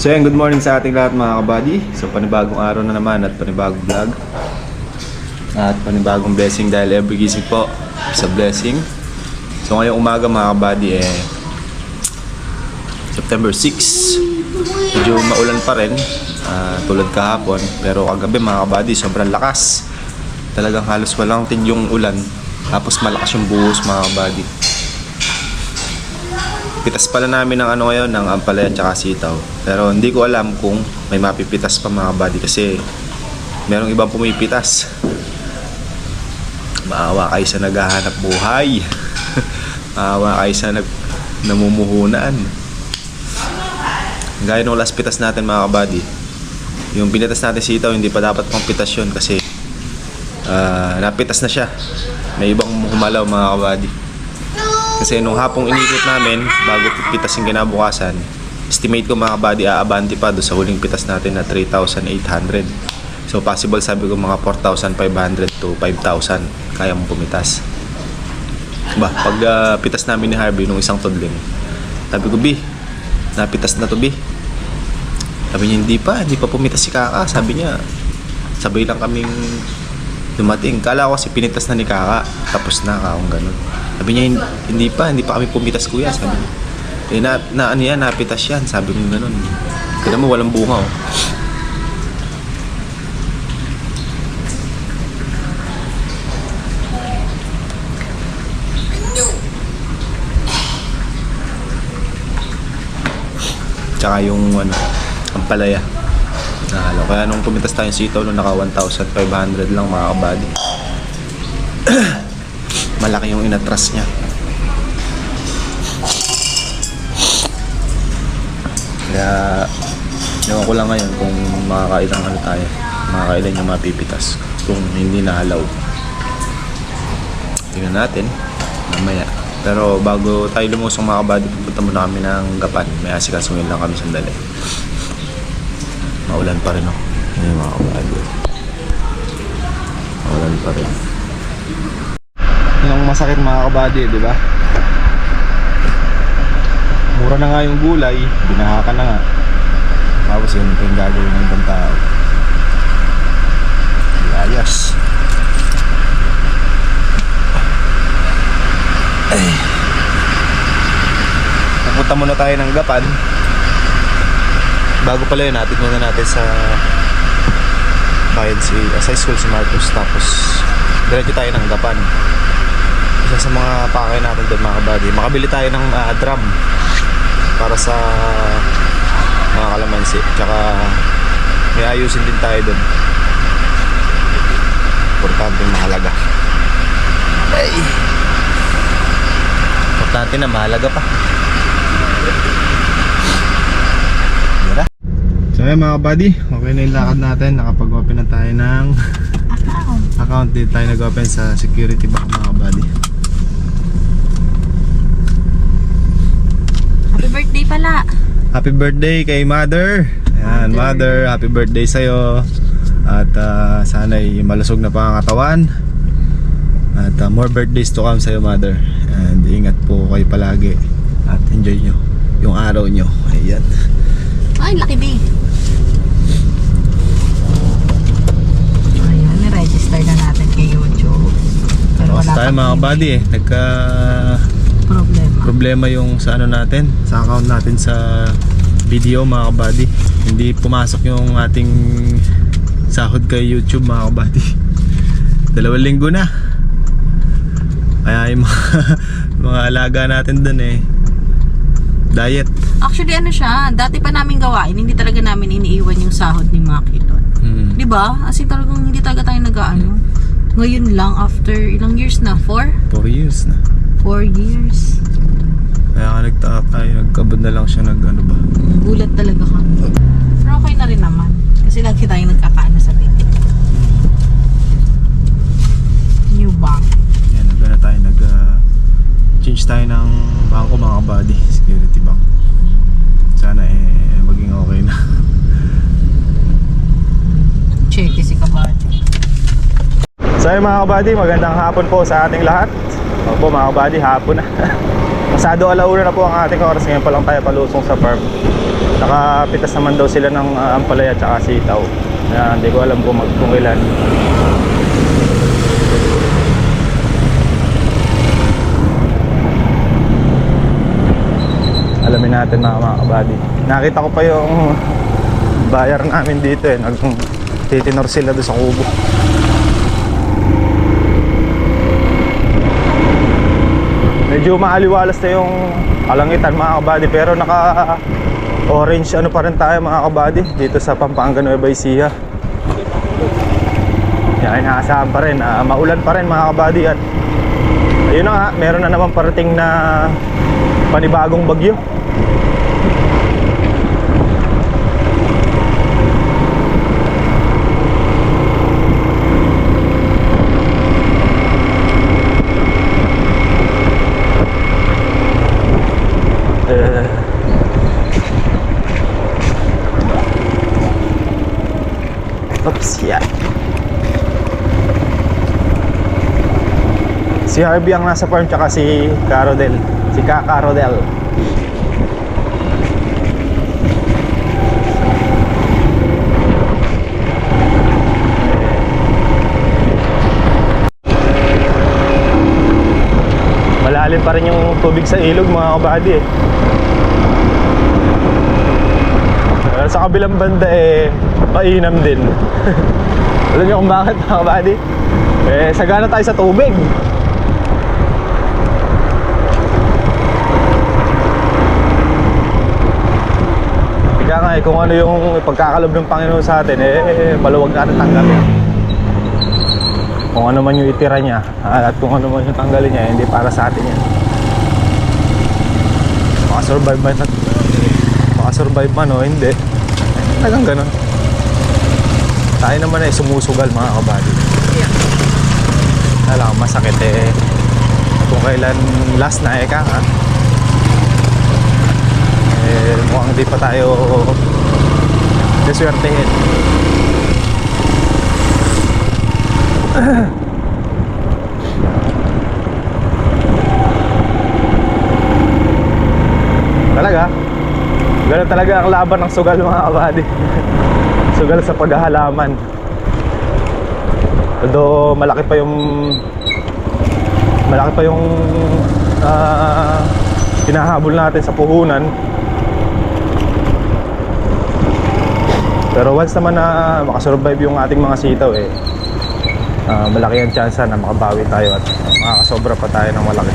So yan, good morning sa ating lahat mga kabady. So panibagong araw na naman at panibagong vlog. At panibagong blessing dahil every gising po is a blessing. So ngayong umaga mga kabady eh September 6. Medyo maulan pa rin ah, tulad kahapon. Pero kagabi mga kabady sobrang lakas. Talagang halos walang tinyong ulan. Tapos malakas yung buhos mga kabady. Pitas pala namin ng ano ngayon, ng ampalaya at sitaw. Pero hindi ko alam kung may mapipitas pa mga buddy kasi merong ibang pumipitas. Maawa kayo sa naghahanap buhay. Maawa kayo sa nag namumuhunan. Gaya nung last pitas natin mga kabady. Yung pinitas natin sitaw, hindi pa dapat pang pitas yun kasi ah, napitas na siya. May ibang humalaw mga kabady. Kasi nung hapong inikot namin, bago pitas yung kinabukasan, estimate ko mga kabady, aabanti pa doon sa huling pitas natin na 3,800. So possible sabi ko mga 4,500 to 5,000 kaya mong pumitas. Ba, pag ah, pitas namin ni Harvey nung isang tudling, sabi ko, Bi, napitas na to, Bi. Sabi niya, hindi pa, hindi pa pumitas si Kaka. Sabi niya, sabay lang kaming dumating. Kala ko kasi pinitas na ni Kaka, tapos na kakong ganun. Sabi niya, "Hin- hindi pa, hindi pa kami pumitas kuya. Sabi niya, eh, na, na ano yan, napitas yan. Sabi mo ganun. Kaya mo, walang bunga oh. Tsaka yung ano, ang palaya. Nahalo. Kaya nung pumitas tayong sitaw, nung naka 1,500 lang mga kabady. Malaki yung inatras niya. Kaya, ewan ko lang ngayon kung makakailang ano tayo. Makakailan yung mapipitas. Kung hindi nahalaw. Tingnan natin. Mamaya. Pero bago tayo lumusong mga kabady, pupunta muna kami ng Gapan. May asikasungin lang kami sandali. Maulan pa rin ako. Ayun mga kabady. Maulan pa rin. Masakit mga kabady, di ba? Mura na nga yung gulay, binahakan na nga. Tapos yun ito yung gagawin ng ibang tao. Ayos. Ay. Pupunta muna tayo ng Gapan. Bago pala yun, natin muna natin sa bayad si, uh, sa school si Marcos. Tapos, diretso tayo ng Gapan. Isa sa mga pakay natin doon mga kabady. Makabili tayo ng ah, drum para sa mga kalamansi. Tsaka may ayusin din tayo doon. Importante mahalaga. Ay. Importante na mahalaga pa. Tara. So ayun mga buddy, okay na yung lakad natin. Nakapag-open na tayo ng account. Dito tayo nag-open sa security bank mga buddy. Happy pala. Happy birthday kay Mother. Ayan, Mother, happy birthday sa'yo. At ah, sana'y malusog na pa ang katawan. At ah, more birthdays to come sa'yo, Mother. And ingat po kayo palagi. At enjoy nyo yung araw nyo. Ayan. Ay, laki day. Ayan, ni-register na natin kay YouTube. Pero Tapos wala pang mga buddy eh. Nagka problema. Problema yung sa ano natin. Sa account natin sa video mga kabady. Hindi pumasok yung ating sahod kay YouTube mga kabady. Dalawang linggo na. Kaya yung mga, mga alaga natin dun eh. Diet. Actually, ano siya, dati pa namin gawain, hindi talaga namin iniiwan yung sahod ni Maki doon. Hmm. Di ba? As in talagang hindi talaga tayo nag-ano. Ngayon lang, after ilang years na? Four? Four years na. Four years. Kaya nga nagtaka tayo. Nagkabad na lang siya nag ano ba. Gulat talaga kami. Pero okay na rin naman. Kasi lagi tayong nagkakaano sa video. New bank. Yan, nag na tayo. Nag ah, change tayo ng bangko mga kabady. Security bank. Sana eh maging okay na. Check si Kabati. So ayun mga kabady, magandang hapon po sa ating lahat. Opo mga kabady, hapon na. Pasado alauna na po ang ating oras. Ngayon pa lang tayo palusong sa farm. Nakapitas naman daw sila ng uh, ampalaya at saka sitaw. Na hindi ko alam kung, mag, kung ilan. Alamin natin mga mga kabady. Nakita ko pa yung bayar namin dito eh. Nag titinor sila doon sa kubo. Medyo maaliwalas na yung kalangitan mga kabady pero naka orange ano pa rin tayo mga kabady dito sa Pampanga Nueva Ecija. Yan, inaasahan pa rin. Ah, maulan pa rin mga kabady at ayun na nga, meron na naman parating na panibagong bagyo. Eh, Yeah. Si Harvey ang nasa farm tsaka si Carodel. Si Kaka Rodel. Malalim pa rin yung tubig sa ilog mga kabady eh. Sa kabilang banda eh, mainam din. Alam niyo kung bakit mga kabady? Eh, sagana tayo sa tubig. Kaya nga eh, kung ano yung pagkakalob ng Panginoon sa atin, eh, maluwag natin tanggapin. Kung ano man yung itira niya, at kung ano man yung tanggalin niya, hindi para sa atin yan. Makasurvive man, makasurvive man o hindi. Talagang ganun. Tayo naman ay sumusugal mga kabady. Alam, masakit eh. Kung kailan last na eka ha. Eh, mukhang hindi pa tayo deswertehin. Talaga? Ganun talaga ang laban ng sugal mga kabady. sugal sa paghahalaman. Although malaki pa yung malaki pa yung ah, hinahabol natin sa puhunan. Pero once naman na makasurvive yung ating mga sitaw eh, ah, malaki ang chance na makabawi tayo at makakasobra pa tayo ng malaki.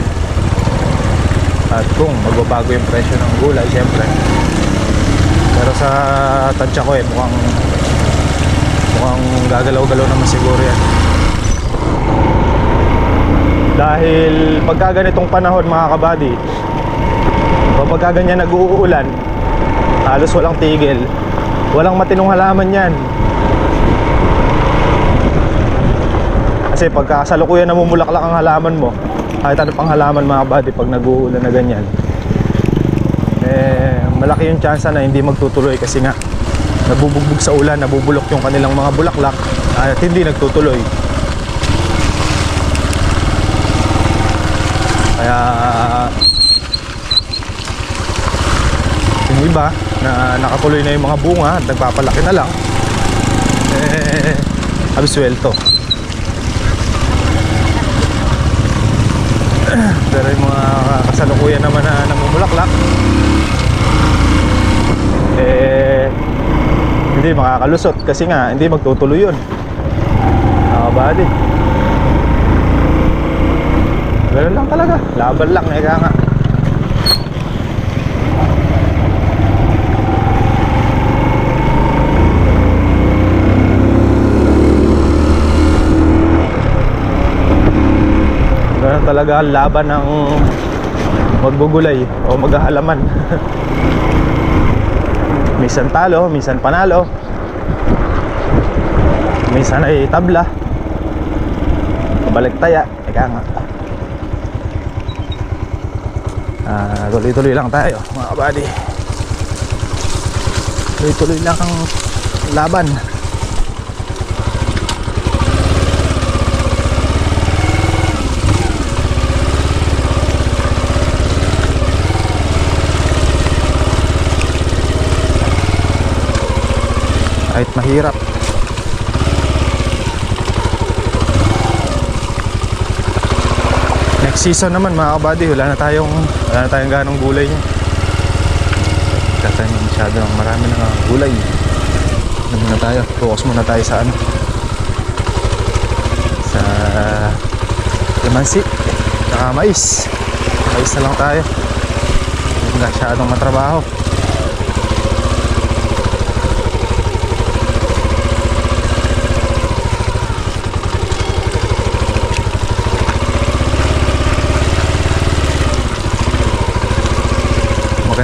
At kung magbabago yung presyo ng gulay, siyempre. Pero sa tansya ko eh, mukhang mukhang gagalaw-galaw naman siguro yan. Dahil pagka ganitong panahon mga kabady, pagka ganyan nag-uulan, halos walang tigil, walang matinong halaman yan. Kasi pagka kasalukuyan namumulaklak ang halaman mo, kahit ano pang halaman mga buddy pag nag-uulan na ganyan, eh, malaki yung chance na hindi magtutuloy kasi nga nabubugbog sa ulan, nabubulok yung kanilang mga bulaklak at hindi nagtutuloy. Kaya yung iba na nakatuloy na yung mga bunga at nagpapalaki na lang eh abiswelto pero yung mga kasalukuyan naman na namumulaklak eh hindi makakalusot. Kasi nga hindi magtutuloy yun. Nakabady ganun lang talaga. Laban lang eh nga. Ganun talaga laban ng magbugulay o maghahalaman. minsan talo, minsan panalo. Minsan ay tabla. Balik taya. Eka nga. Ah, tuloy-tuloy lang tayo, mga kabady. Tuloy-tuloy lang ang laban. Kahit mahirap. Next season naman mga kabady, wala na tayong wala na tayong ganong gulay niya. Tatanim masyado ng marami na gulay. Ano muna tayo? Focus muna tayo sa ano? Sa Lamansi. Saka mais. Mais na lang tayo. Masyadong matrabaho.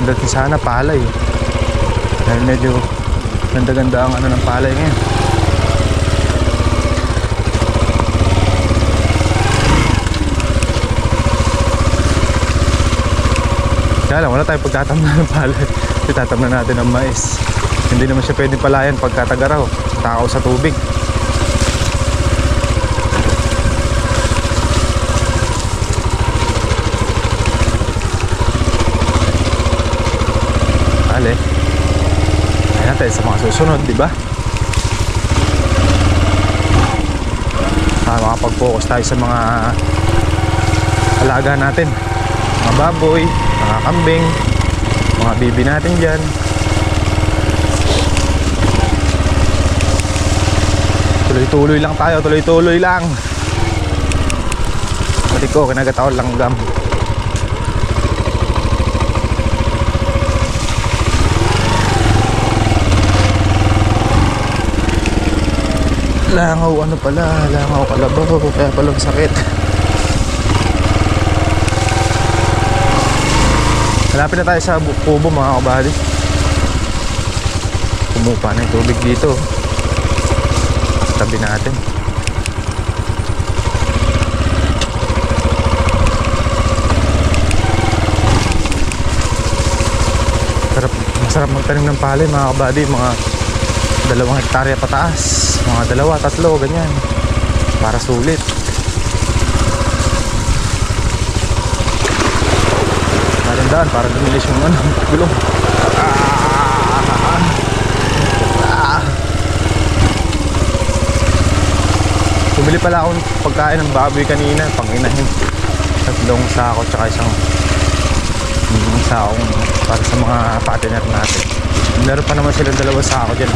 Maganda din sana palay. Dahil medyo ganda-ganda ang ano ng palay ngayon. Kaya lang, wala tayong pagtatamnan ng palay. Itatamnan natin ng mais. Hindi naman siya pwedeng palayan pagkatagaraw. Takaw sa tubig. Natin sa mga susunod, di ba? Ah, makapag-focus tayo sa mga alaga natin. Mga baboy, mga kambing, mga bibi natin dyan. Tuloy-tuloy lang tayo, tuloy-tuloy lang. Pati ko, kinagataon lang gam. Langaw ano pala, langaw kalabaw, kaya palang sakit. Malapit na tayo sa kubo mga kabady. Kumupa na yung tubig dito. Tabi natin. Sarap, masarap magtanim ng palay mga kabady, mga dalawang hektarya pataas. Mga dalawa, tatlo, ganyan. Para sulit. Matandaan, para gumilis yung ano, gulong. Bumili pala akong pagkain ng baboy kanina, pang inahin. Tatlong sako tsaka isang mm, sakong para sa mga partner natin. Meron pa naman silang dalawa sako dyan.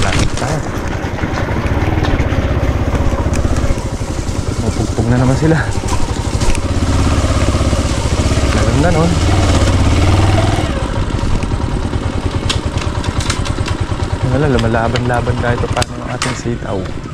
Lapit tayo. Mapugpug na naman sila. Maganda nun. Wala, lumalaban-laban kahit pa paano ang ating sitaw.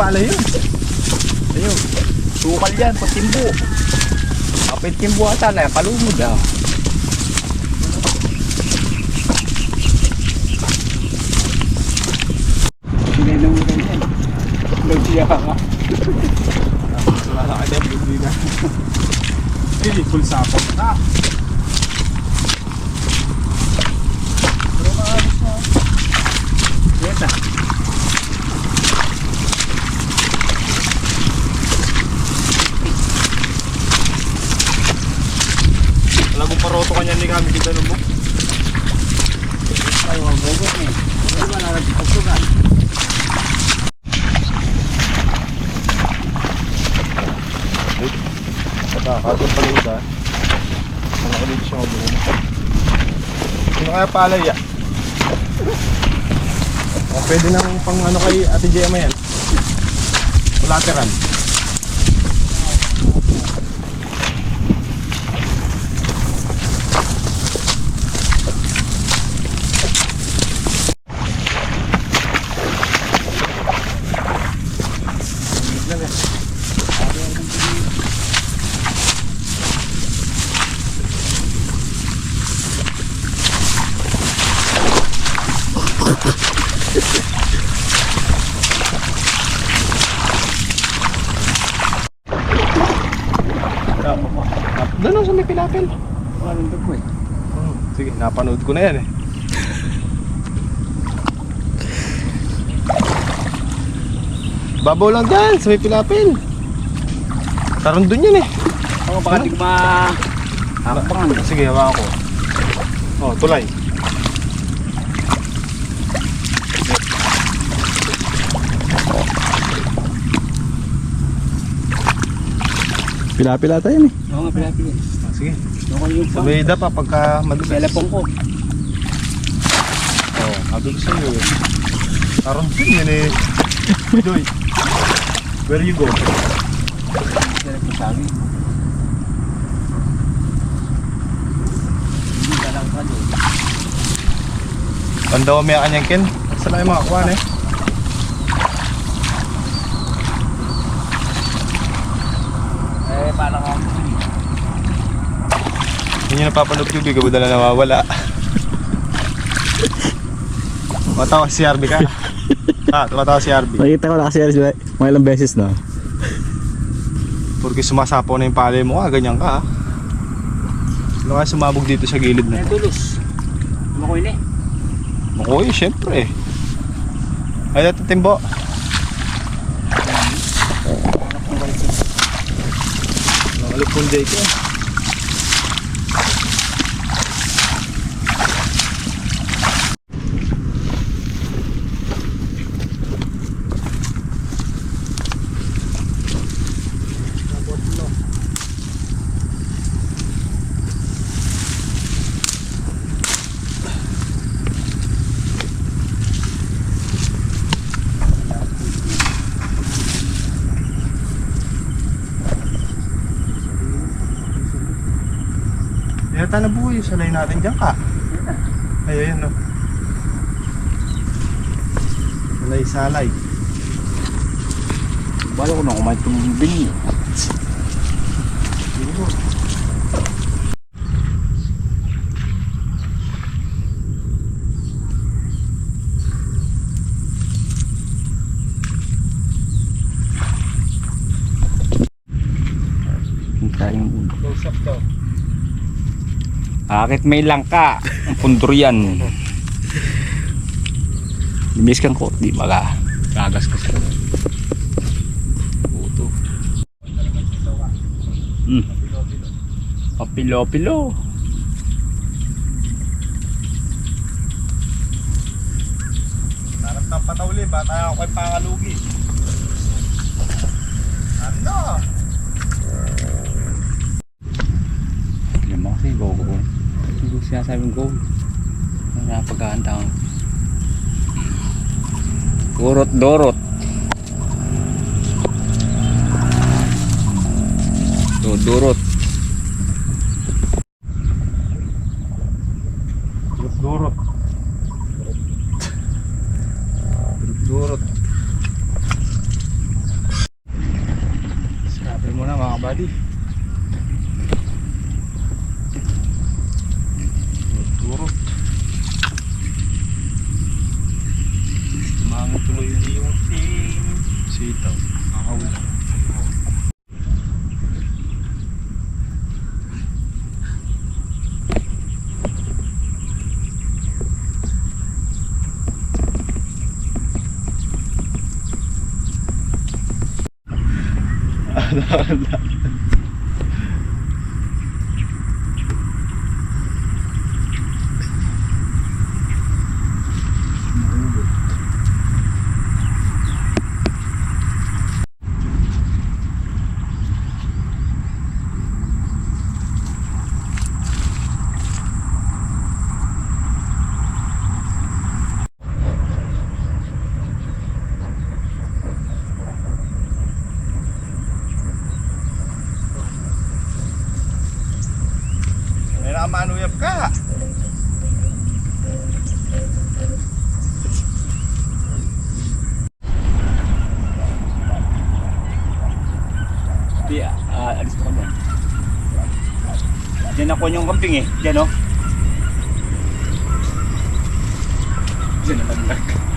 pala yun. Ayun. Sukal yan, patimbo. Kapit timbo ata ah. na, palumod ah. Hindi, full sapot na. Pero maalis na. Yan na. Talagong paroto kanya ni kami nung book. Ay, wag bogot eh. Wala ba nalang pagsugan? Pagkakatong paluda. Wala ko dito siya mabuhay. Sino kaya palay ya? Pwede nang pang ano kay Ate Gemma yan. Collateral. Doon sa may pilapil. Walang dugo eh. Hmm, Sige, napanood ko na yan eh. Babaw lang dyan, sa may pilapil. Tarong dun yan eh. Ako baka di ko ma... Hakapangan. Sige, hawakan ko. Oh, tulay. Pila-pila tayo eh. Oo nga, pinapili. Sige. Doon ko yung pang... Sabay da pa pagka madumi. Telepon ko. Oh, sabi ko sa'yo eh. Tarong dun yan eh. Joy. Where you go? Telepon sabi. Hindi ka lang ka doon. Tanda ko may kanyang kin. Saan na yung mga kuwan eh? Eh, paano ka? Hindi nyo napapanood yung bigaw na nawawala. Tumatawa si RB ka. ah, tumatawa si RB. Nakita ko na kasi yan sila mga ilang beses na. Porque sumasapaw na yung palay mo ka, ganyan ka ah. Ano kaya sumabog dito sa gilid na? tulos. Makoy na eh. Makoy, syempre. Ay, ito timbo. Nakalipon day ko. Yata na buhay salay natin dyan ka. Ay, ayun no. Salay, salay. Bala ko na kumain itong bili. Tayong ulo. Close up daw. Akit may langka. Ang pundur yan. Kang ko. Di maga. Kagas ka sa Puto. Hmm. Papilo-pilo. Narap ng patawli, bata ako kay pangalugi. Ano? Mo kasi go go. Ko sinasabing go. Ang napagkahanda ko. Kurot dorot. Dodorot. Durot-durot. Durot-durot. Sabi mo na mga buddy. Durot-durot. Mangit tuloy yung iyo. May nakamanuyap ka. Di, ah, alis ko kami. Diyan ako yung camping eh. Diyan oh. Diyan na naglag.